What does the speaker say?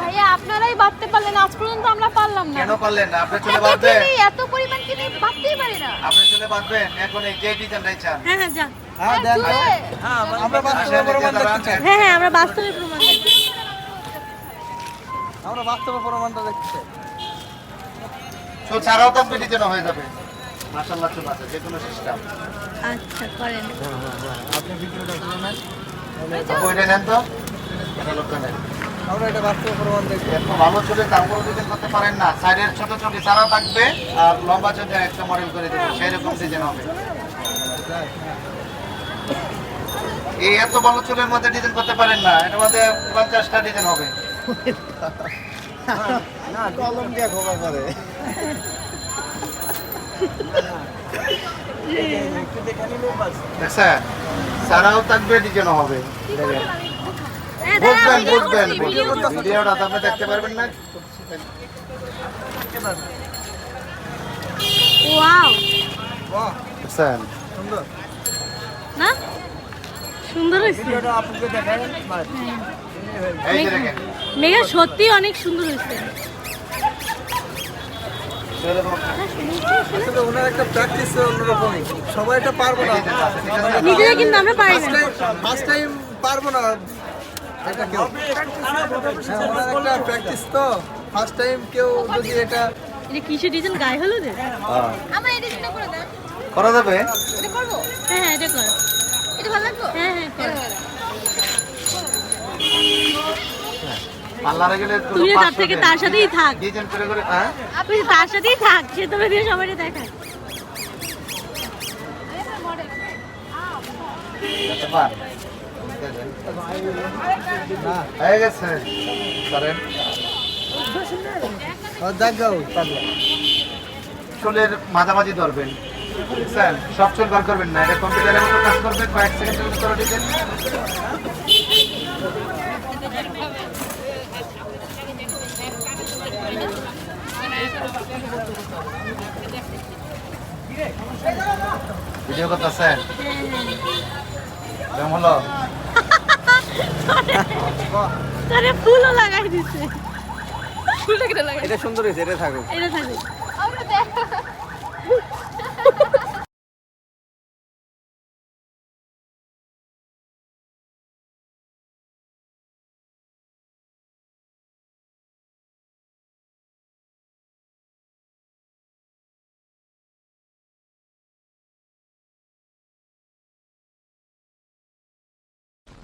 ভাইয়া আপনারাই বাঁধতে পারলেন আজ পর্যন্ত আমরা পারলাম না। কেন পারলেন না? আপনি চলে বাঁধবেন এত পরিমাণ কিনে বাঁধতেই পারি না। আপনি চলে বাঁধবেন এখন এই যে ডিজাইনটাই চান। হ্যাঁ হ্যাঁ যা হ্যাঁ দেন তো। চলে। আমরা বাস্তবে প্রমাণ দেখতে চাই। হ্যাঁ হ্যাঁ আমরা বাস্তবে প্রমাণ দেখি। আমরা বাস্তবে প্রমাণটা দেখতে চাই। তো ছাড়াও কম্পিটিশন হয়ে যাবে। মাশাআল্লাহ চলে আছে যে কোনো সিস্টেম আচ্ছা করেন। আপনি ভিডিওটা নেন বইটা নেন। তো এটা লোকটা নেন আমরা এটা বাস্তবে প্রমাণ এত ভালো চলে তারপর ডিজাইন করতে পারেন না। সাইডের ছোট ছোট চারা থাকবে আর লম্বা ছোট একটা মডেল করে দেবো সেই রকম ডিজাইন হবে। এই এত ভালো চুলের মধ্যে ডিজাইন করতে পারেন না এটার মধ্যে পঞ্চাশটা ডিজাইন হবে। না কলম দিয়ে করে দেখছেন? সারাও থাকবে ডিজাইনও হবে। বুঝবেন ভিডিও বুঝবেন বুঝবেন। ভিডিওটা আপনি দেখতে পারবেন না। ওয়াও। সুন্দর। না? সুন্দর হয়েছে। ভিডিওটা আপনাকে দেখাই বাস এই দেখেন। মেঘা সত্যি অনেক সুন্দর হয়েছে। সেরকম ওনার একটা প্র্যাকটিস অন্যরকমই সবাই এটা পারব না। নিজেরা কিন্তু আমরা পারি না। ফার্স্ট টাইম পারব না। এটা কেউ? হ্যাঁ, ওনার একটা প্র্যাকটিস তো। ফার্স্ট টাইম কেউ যদি এটা এটা কিসের ডিজাইন গায়ে হলো রে হ্যাঁ। আমার এই ডিজাইনটা করে দেন করা যাবে? এটা করব? হ্যাঁ হ্যাঁ এটা কর। এটা ভালো লাগতো হ্যাঁ হ্যাঁ কর। পার্লারে গেলে তার থেকে তার সাথেই থাক। ডিজাইন করে করে হ্যাঁ? তুই তার সাথেই থাক সে তোকে দিয়ে সবাই দেখায় দেখতে পান? হয়ে গেছে। করেন চুলের মাঝামাঝি ধরবেন। বুঝছেন সব চুল বার করবেন না, এটা কম্পিউটারের মতো কাজ করবে, কয়েক সেকেন্ডের ভিতরে ডিজাইন ভিডিও করতেছেন? কেমন হলো? ফুলও লাগাই দিছে। ফুল কেটে লাগাই এটা সুন্দর হয়েছে এটা থাকুক। এটা থাকে